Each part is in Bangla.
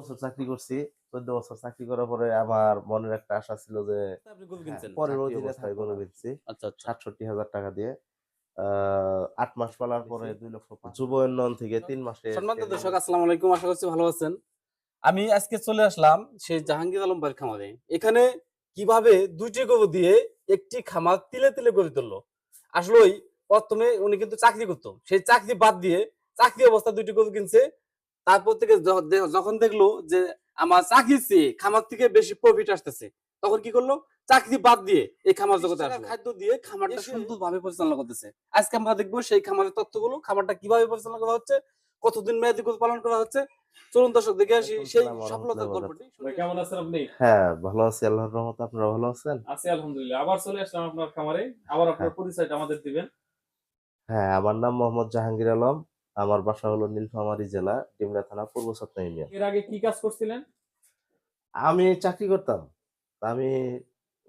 বছর চাকরি করছি চোদ্দ বছর চাকরি করার পরে আমার মনের একটা আশা ছিল যে হ্যাঁ, পরের অধীনে অবস্থায় থাকব গরু আচ্ছা কিনছি আচ্ছা সাতষট্টি হাজার টাকা দিয়ে আট মাস পালার পরে দুই লক্ষ যুব উন্নয়ন থেকে তিন মাসে সম্মানিত দর্শক আসসালামু আলাইকুম আশা করছি ভালো আছেন। আমি আজকে চলে আসলাম সেই জাহাঙ্গীর আলম ভাইয়ের খামারে। এখানে কীভাবে দুইটি গরু দিয়ে একটি খামার তিলে তিলে গড়ে তুললো? আসলেই প্রথমে উনি কিন্তু চাকরি করতো। সেই চাকরি বাদ দিয়ে চাকরি অবস্থা দুইটি গরু কিনছে। তারপর থেকে যখন দেখল যে আমার চাকরির চেয়ে খামার থেকে বেশি প্রফিট আসতেছে তখন কি করল? চাকরি বাদ দিয়ে এই খামার জগতে আসলো। খাদ্য দিয়ে খামারটা সুন্দরভাবে পরিচালনা করতেছে। আজকে আমরা দেখব সেই খামারের তথ্যগুলো খামারটা কীভাবে পরিচালনা করা হচ্ছে কতদিন মেয়াদি পালন করা হচ্ছে। চলুন দর্শক দেখে আসি সেই সফলতার গল্পটি। কেমন আছেন আপনি? হ্যাঁ ভালো আছি আল্লাহর রহমতে। আপনারা ভালো আছেন? আছি আলহামদুলিল্লাহ। আবার চলে আসলাম আপনার খামারে। আবার আপনার হ্যাঁ। পরিচয়টা আমাদের দিবেন। হ্যাঁ আমার নাম মোহাম্মদ জাহাঙ্গীর আলম। আমার বাসা হলো নীলফামারী জেলা ডিমরা থানা পূর্ব সত্না ইউনিয়ন। এর আগে কি কাজ করছিলেন? আমি চাকরি করতাম। আমি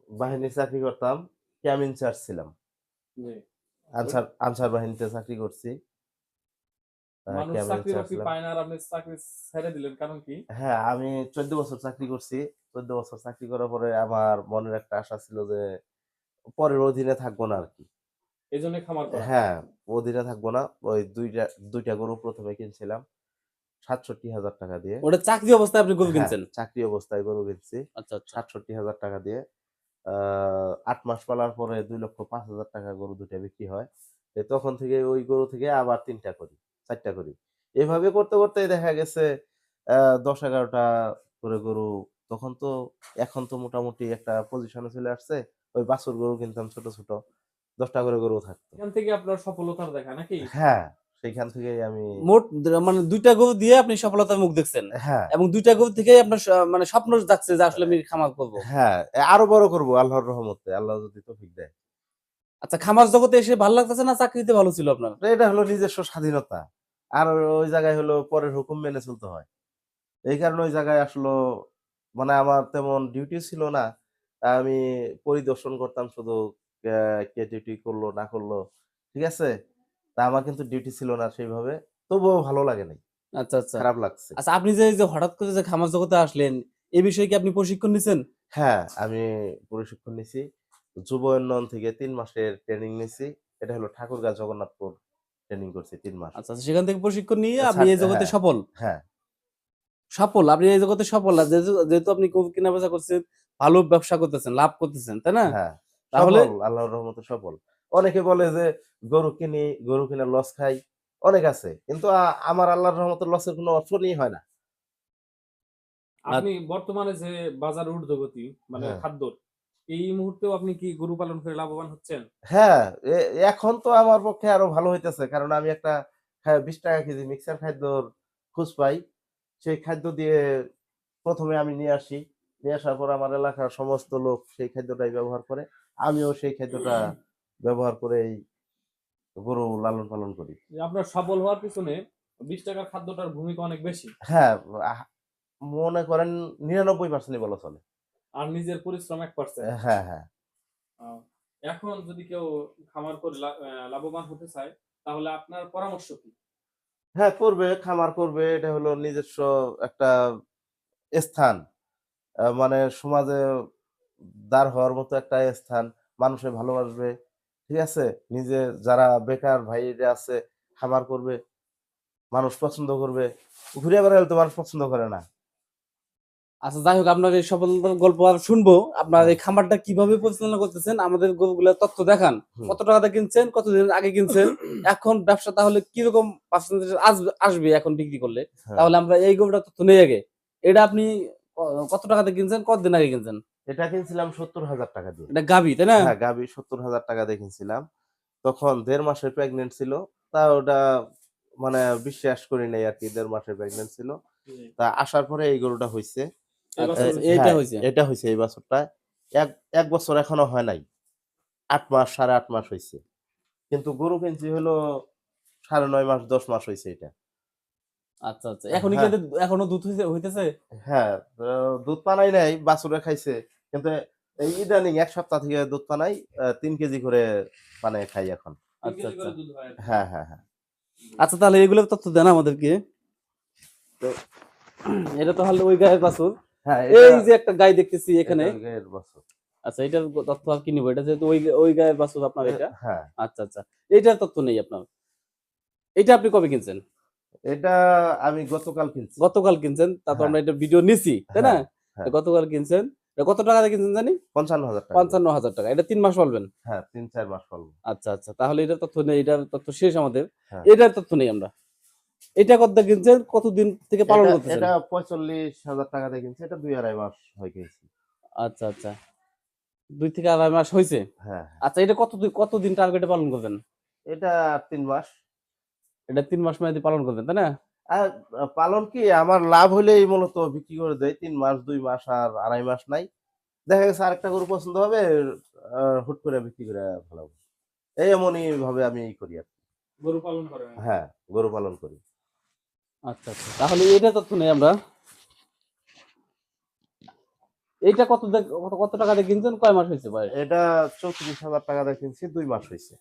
বাহিনীর চাকরি করতাম ক্যাম ইনচার্জ ছিলাম। আনসার আনসার বাহিনীতে চাকরি করছি। হ্যাঁ আমি চোদ্দ বছর চাকরি করছি। চোদ্দ বছর চাকরি করার পরে আমার মনের একটা আশা ছিল যে পরের অধীনে থাকব না আর কি। এই জন্য খামার করা। হ্যাঁ অধীনে থাকব না। ওই দুইটা দুইটা গরু প্রথমে কিনছিলাম। সাতষট্টি হাজার টাকা দিয়ে। ওটা চাকরি অবস্থায় আপনি গরু হ্যাঁ, কিনছেন? চাকরি অবস্থায় গরু কিনছি। আচ্ছা আচ্ছা। সাতষট্টি হাজার টাকা দিয়ে। আট মাস পালার পরে দুই লক্ষ পাঁচ হাজার টাকা গরু দুটা বিক্রি হয়। তখন থেকে ওই গরু থেকে আবার তিনটা করি চারটা করি। এভাবে করতে করতে দেখা গেছে দশ এগারোটা করে গরু। তখন তো এখন তো মোটামুটি একটা পজিশনে চলে আসছে। ওই বাছুর গরু কিনতাম ছোট ছোট। দশটা করে গরু থাকতো। এখান থেকে আপনার সফলতার দেখা নাকি? হ্যাঁ সেইখান থেকেই আমি মোট মানে দুইটা গরু দিয়ে আপনি সফলতার মুখ দেখছেন। হ্যাঁ। এবং দুইটা গরু থেকে আপনার মানে স্বপ্ন যাচ্ছে যে আসলে আমি খামার করব। হ্যাঁ আরও বড় করব আল্লাহর রহমতে আল্লাহ যদি তৌফিক দেয়। আচ্ছা খামার জগতে এসে ভালো লাগতেছে না চাকরিতে ভালো ছিল আপনার? এটা হলো নিজস্ব স্বাধীনতা। আর ওই জায়গায় হলো পরের হুকুম মেনে চলতে হয়। এই কারণে ওই জায়গায় আসলো মানে আমার তেমন ডিউটি ছিল না। আমি পরিদর্শন করতাম শুধু কে ডিউটি করল না করল ঠিক আছে? তা আমার কিন্তু ডিউটি ছিল না সেইভাবে তবুও ভালো লাগে নাই। আচ্ছা আচ্ছা। খারাপ লাগছে। আচ্ছা আপনি যে যে হঠাৎ করে যে খামার জগতে আসলেন এই বিষয়ে কি আপনি প্রশিক্ষণ নিছেন? হ্যাঁ আমি প্রশিক্ষণ নিছি। যুব উন্নয়ন থেকে তিন মাসের ট্রেনিং নিছি। এটা হলো ঠাকুরগাঁ জগন্নাথপুর ট্রেনিং করছি তিন মাস। আচ্ছা আচ্ছা, সেখান থেকে প্রশিক্ষণ নিয়ে আপনি এই জগতে হ্যাঁ। সফল? হ্যাঁ। সফল আপনি এই জগতে সফল। যেহেতু আপনি কেনা বেচা করছেন ভালো ব্যবসা করতেছেন লাভ করতেছেন তাই না? হ্যাঁ। তাহলে আল্লাহর রহমতে সফল। অনেকে বলে যে গরু কিনি গরু কিনে লস খাই। অনেক আছে কিন্তু আমার আল্লাহর রহমতের লসের কোনো অপশনই হয় না। আপনি বর্তমানে যে বাজার ঊর্ধ্বগতি মানে হ্যাঁ। খাদ্যর এই মুহূর্তেও আপনি কি গরু পালন করে লাভবান হচ্ছেন? হ্যাঁ এখন তো আমার পক্ষে আরও ভালো হইতেছে কারণ আমি একটা বিশ টাকা কেজি মিক্সার খাদ্যর খোঁজ পাই। সেই খাদ্য দিয়ে প্রথমে আমি নিয়ে আসি। নিয়ে আসার পর আমার এলাকার সমস্ত লোক সেই খাদ্যটাই ব্যবহার করে। আমিও সেই খাদ্যটা ব্যবহার করে এই গরু লালন পালন করি। আপনার সফল হওয়ার পিছনে বিশ টাকার খাদ্যটার ভূমিকা অনেক বেশি। হ্যাঁ মনে করেন নিরানব্বই পার্সেন্টই বলা চলে। আর নিজের পরিশ্রম এক পার্সেন্ট হ্যাঁ হ্যাঁ এখন যদি কেউ খামার করে লাভবান হতে চায় তাহলে আপনার পরামর্শ কি? হ্যাঁ করবে খামার করবে এটা হলো নিজস্ব একটা স্থান। মানে সমাজে দাঁড় হওয়ার মতো একটা স্থান মানুষে ভালোবাসবে ঠিক আছে? নিজে যারা বেকার ভাইরা আছে খামার করবে মানুষ পছন্দ করবে ঘুরে বেড়ালে তো মানুষ পছন্দ করে না। আচ্ছা যাই হোক আপনার এই সফলতার গল্প আর শুনব। আপনার এই খামারটা কীভাবে পরিচালনা করতেছেন? আমাদের গরুগুলা তথ্য দেখান। কত টাকাতে কিনছেন? কতদিন আগে কিনছেন? এখন ব্যবসা তাহলে কীরকম পার্সেন্টেজ আসবে এখন বিক্রি করলে? হ্যাঁ। তাহলে আমরা এই গরুটা তথ্য নেই আগে। এটা আপনি কত টাকাতে কিনছেন? কতদিন আগে কিনছেন? এটা কিনছিলাম সত্তর হাজার টাকা দিয়ে। এটা গাবি তাই না? হ্যাঁ গাবি সত্তর হাজার টাকা দিয়ে কিনছিলাম। তখন দেড় মাসের প্রেগনেন্ট ছিল তা ওটা মানে বিশ্বাস করি নাই আর কি দেড় মাসের প্রেগনেন্ট ছিল। তা আসার পরে এই গরুটা হয়েছে হ্যাঁ, এটা হয়েছে এই বছরটা। এক এক বছর এখনও হয় নাই। আট মাস সাড়ে আট মাস হয়েছে কিন্তু গরু কিনছি হলো সাড়ে নয় মাস দশ মাস হয়েছে এটা। আচ্ছা আচ্ছা। এখনই হ্যাঁ। এখনও দুধ হইতেছে? হ্যাঁ দুধ পানাই নাই বাছুরে খাইছে। কিন্তু এই ইদানিং এক সপ্তাহ থেকে দুধ পানাই তিন কেজি করে পানে খাই এখন। আচ্ছা আচ্ছা। হ্যাঁ হ্যাঁ হ্যাঁ আচ্ছা তাহলে এগুলো তথ্য দেন আমাদেরকে। এটা তো হলো ওই গায়ের বাছুর। হ্যাঁ এই যে একটা গাই দেখতেছি এখানে। গায়ের বাছুর। আচ্ছা এটার তথ্য আর কি নিব? এটা যেহেতু ওই ওই গায়ের বাছুর আপনার এটা? হ্যাঁ। আচ্ছা আচ্ছা। এইটার তথ্য নেই আপনার। এটা আপনি কবে কিনছেন? এটা আমি গতকাল কিনছি। গতকাল কিনছেন তারপর হ্যাঁ। আমরা এটা ভিডিও নিছি তাই না? হ্যাঁ। গতকাল কিনছেন। কত টাকা কিনছেন জানি? পঞ্চান্ন হাজার টাকা। পঞ্চান্ন হাজার টাকা। এটা তিন মাস বলবেন? হ্যাঁ তিন চার মাস ফল আচ্ছা আচ্ছা। তাহলে এটার তথ্য নেই এটার তথ্য শেষ আমাদের। হ্যাঁ। এটার তথ্য নেই আমরা। এটা কত কিনছেন? কতদিন থেকে পালন এটা- করতেছেন? এটা পঁয়তাল্লিশ হাজার টাকা দিয়ে কিনছি এটা দুই আড়াই মাস হয়ে গেছি আচ্ছা আচ্ছা। দুই থেকে আড়াই মাস হয়েছে? হ্যাঁ। আচ্ছা এটা কত কতদিন টার্গেটে পালন করবেন? এটা তিন মাস। এটা তিন মাস মেয়াদি পালন করবেন তাই না? পালন কি আমার লাভ হলেই মূলত বিক্রি করে দেয় তিন মাস দুই মাস আর আড়াই মাস নাই। দেখা গেছে আরেকটা গরু পছন্দ হবে হুট করে বিক্রি করে ভালো এই এমনই ভাবে আমি এই করি আর কি। গরু পালন করেন হ্যাঁ গরু পালন করি। আচ্ছা আচ্ছা। তাহলে এটা তথ্য নেই আমরা। এইটা কত দে- কত- কত টাকা দিয়ে কিনছেন? কয় মাস হয়েছে ভাই? এটা চৌত্রিশ হাজার টাকা দিয়ে কিনছি দুই মাস হয়েছে।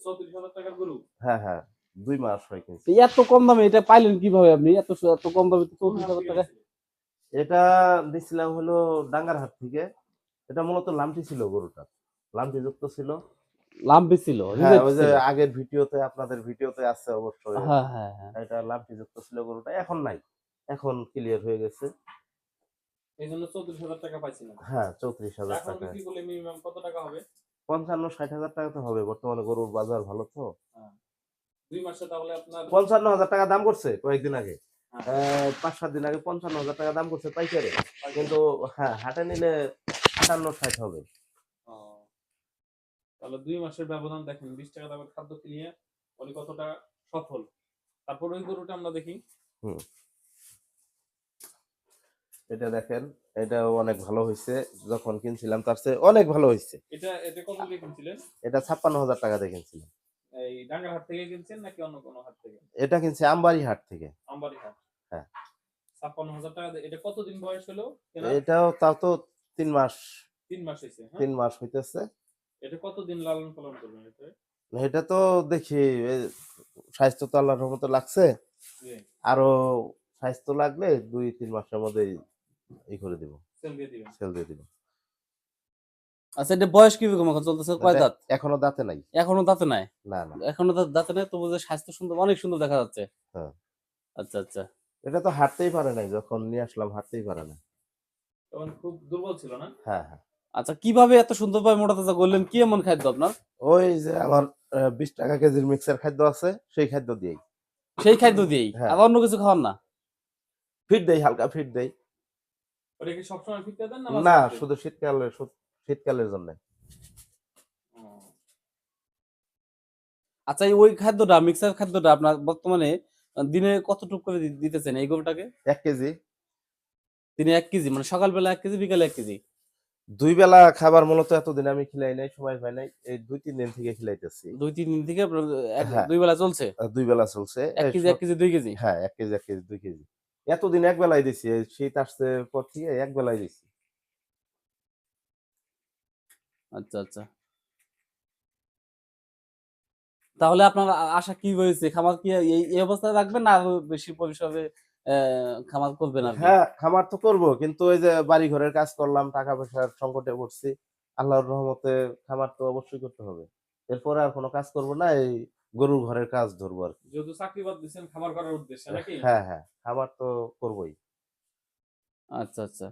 চৌত্রিশ হাজার টাকার গরু? হ্যাঁ হ্যাঁ। দুই মাস হয়ে কিনছি। এত কম দামে এটা পাইলেন কীভাবে আপনি? এত এত কম দামে চৌত্রিশ হাজার টাকা এটা দিছিলাম হলো ডাঙ্গারহাট থেকে। এটা মূলত লামটি ছিল গরুটা। লামটি যুক্ত ছিল ছিল হ্যাঁ ওই যে আগের ভিডিওতে আপনাদের ভিডিওতে আছে অবশ্যই। হ্যাঁ হ্যাঁ হ্যাঁ। এটা লামটি যুক্ত ছিল গরুটা এখন নাই। এখন ক্লিয়ার হয়ে গেছে। এই জন্য চৌত্রিশ হাজার টাকা পাইছিলাম হ্যাঁ চৌত্রিশ হাজার টাকা। বিক্রি করলে মিনিমাম কত টাকা হবে? পঞ্চান্ন ষাট হাজার টাকা তো হবে। বর্তমানে গরুর বাজার ভালো তো? দুই মাসে তাহলে আপনার পঞ্চান্ন হাজার টাকা দাম করছে কয়েকদিন আগে। হ্যাঁ। পাঁচ সাত দিন আগে পঞ্চান্ন হাজার টাকা দাম করছে পাইকারে। কিন্তু হ্যাঁ হাটে নিলে আটান্ন ষাট হবে। তাহলে দুই মাসের ব্যবধান দেখেন বিশ টাকা দামের খাদ্য কিনিয়ে উনি কতটা সফল। তারপর ওই গরুটা আমরা দেখি। এটা দেখেন এটাও অনেক ভালো হয়েছে যখন কিনছিলাম তার চেয়ে অনেক ভালো হয়েছে এটা এটা কত দিয়ে কিনছিলেন? এটা ছাপ্পান্ন হাজার টাকা দিয়ে কিনছিলাম। এই ডাঙ্গার থেকে কিনছেন নাকি অন্য কোনো হাট থেকে? এটা কিনছি আমবাড়ি হাট থেকে। আমবাড়ি হাট। হ্যাঁ। ছাপ্পান্ন হাজার টাকা এটা কতদিন বয়স হলো? এটাও তাও তো তিন মাস। তিন মাস হয়েছে হ্যাঁ? তিন মাস হইতেছে। এটা কতদিন লালন পালন করবেন এটা এটা তো দেখি স্বাস্থ্য তো আল্লাহর রহমতে লাগছে। আরও স্বাস্থ্য লাগলে দুই তিন মাসের মধ্যে ই করে দিব। সেল দিয়ে দিবেন। সেল দিয়ে দিব। আচ্ছা এটা বয়স কীরকম এখন? চলতেছে কয় দাঁত এখনও দাঁতে নাই। এখনও দাঁতে নাই? না না। এখনও দাঁতে নাই তবু যে স্বাস্থ্য সুন্দর অনেক সুন্দর দেখা যাচ্ছে। হ্যাঁ। আচ্ছা আচ্ছা। এটা তো হাঁটতেই পারে নাই যখন নিয়ে আসলাম হাঁটতেই পারে না তখন খুব দুর্বল ছিল না? হ্যাঁ হ্যাঁ। আচ্ছা কীভাবে এত সুন্দরভাবে মোটা তাজা করলেন? কি এমন খাদ্য আপনার? ওই যে আমার বিশ টাকা কেজির মিক্সার খাদ্য আছে সেই খাদ্য দিয়েই। সেই খাদ্য দিয়েই? হ্যাঁ। আর অন্য কিছু খাওয়ান না? ফিট দেই হালকা ফিট দেই। ওটা কি সবসময় দেন না না? শুধু শীতকালে শীতকালের জন্য। আচ্ছা ওই খাদ্যটা মিক্সার খাদ্যটা আপনার বর্তমানে দিনে কতটুকু করে দিতেছেন এই গরুটাকে এক কেজি। দিনে এক কেজি মানে সকালবেলা এক কেজি বিকালে এক কেজি? দুই বেলা খাবার মূলত এতদিন আমি খিলাই নাই সময় পাই নাই এই দুই তিন দিন থেকে খিলাইতেছি। দুই তিন দিন থেকে হ্যাঁ। দুই বেলা চলছে? দুই বেলা চলছে। এক কেজি এক কেজি দুই কেজি? হ্যাঁ এক কেজি এক কেজি দুই কেজি। এতদিন এক বেলায় দিছি শীত আসছে পর থেকে এক বেলায় দিছি। আচ্ছা আচ্ছা। তাহলে আপনার আশা কি হয়েছে খামার কি এই অবস্থায় রাখবেন না আরও বেশি পরিসরে খামার করবেন আর হ্যাঁ খামার তো করব কিন্তু ওই যে বাড়ি ঘরের কাজ করলাম টাকা পয়সার সংকটে পড়ছি আল্লাহর রহমতে খামার তো অবশ্যই করতে হবে। এরপরে আর কোনো কাজ করব না এই গরুর ঘরের কাজ ধরবো আর কি। যেহেতু চাকরি বাদ দিচ্ছেন খামার করার উদ্দেশ্যে নাকি? হ্যাঁ হ্যাঁ খামার তো করবই। আচ্ছা আচ্ছা।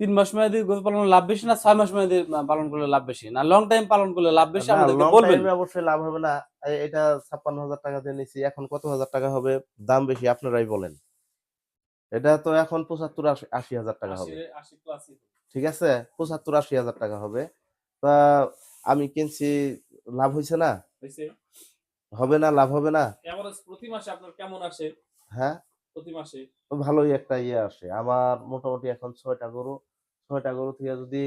তিন মাস মেয়াদি গরু পালন লাভ বেশি না ছয় মাস মেয়াদি পালন করলে লাভ বেশি? না লং টাইম পালন করলে লাভ বেশি? আমাদেরকে বলবেন। অবশ্যই লাভ হবে না। এটা ছাপ্পান্ন হাজার টাকা দিয়ে নিছি এখন কত হাজার টাকা হবে? দাম বেশি আপনারাই বলেন। এটা তো এখন পঁচাত্তর আশি হাজার টাকা হবে। ঠিক আছে? পঁচাত্তর আশি হাজার টাকা হবে। তা আমি কিনছি লাভ হয়েছে না? হবে না লাভ হবে না? প্রতি মাসে আপনার কেমন আসে? হ্যাঁ? প্রতি মাসে? ভালোই একটা ইয়ে আসে। আমার মোটামুটি এখন ছয়টা গরু ছয়টা গরু থেকে যদি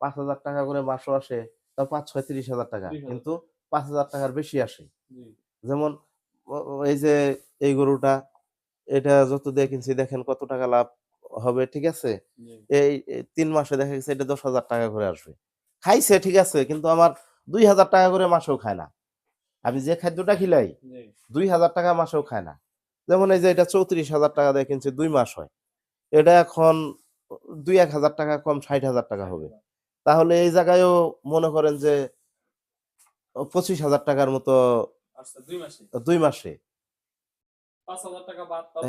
পাঁচ হাজার টাকা করে মাসও আসে তা পাঁচ ছয় তিরিশ হাজার টাকা। কিন্তু পাঁচ হাজার টাকার বেশি আসে। যেমন এই যে এই গরুটা এটা যত দিয়ে কিনছি দেখেন কত টাকা লাভ হবে ঠিক আছে? এই এই তিন মাসে দেখা গেছে এটা দশ হাজার টাকা করে আসবে। খাইছে ঠিক আছে কিন্তু আমার দুই হাজার টাকা করে মাসেও খায় না। আমি যে খাদ্যটা খিলাই দুই হাজার টাকা মাসেও খায় না। যেমন এই যে এটা চৌত্রিশ হাজার টাকা দিয়ে কিনছে দুই মাস হয়। এটা এখন দুই এক হাজার টাকা কম ষাট হাজার টাকা হবে। তাহলে এই জায়গায়ও মনে করেন যে পঁচিশ হাজার টাকার মতো আচ্ছা দুই মাসে?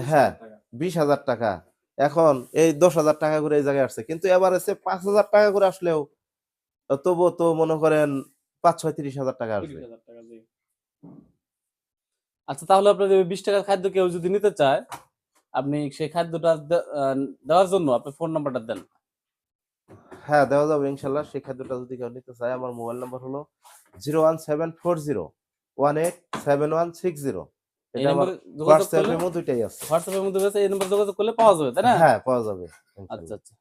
হ্যাঁ। বিশ হাজার টাকা। এখন এই দশ হাজার টাকা করে এই জায়গায় আসছে। কিন্তু এবার এসে পাঁচ হাজার টাকা করে আসলেও তবুও তো মনে করেন পাঁচ ছয় তিরিশ হাজার টাকা আসবে। আচ্ছা তাহলে আপনাদের বিশ টাকার খাদ্য কেউ যদি নিতে চায় আপনি সেই খাদ্যটা দেওয়ার জন্য আপনি ফোন নাম্বারটা দেন। হ্যাঁ দেওয়া যাবে ইনশাল্লাহ। সেই খাদ্যটা যদি কেউ নিতে চায় আমার মোবাইল নাম্বার হলো zero one seven four zero one eight seven one six zero. হোয়াটসঅ্যাপের মধ্যে আছে। হোয়াটসঅ্যাপের মধ্যে এই নম্বর যোগাযোগ করলে পাওয়া যাবে তাই না? হ্যাঁ পাওয়া যাবে আচ্ছা আচ্ছা।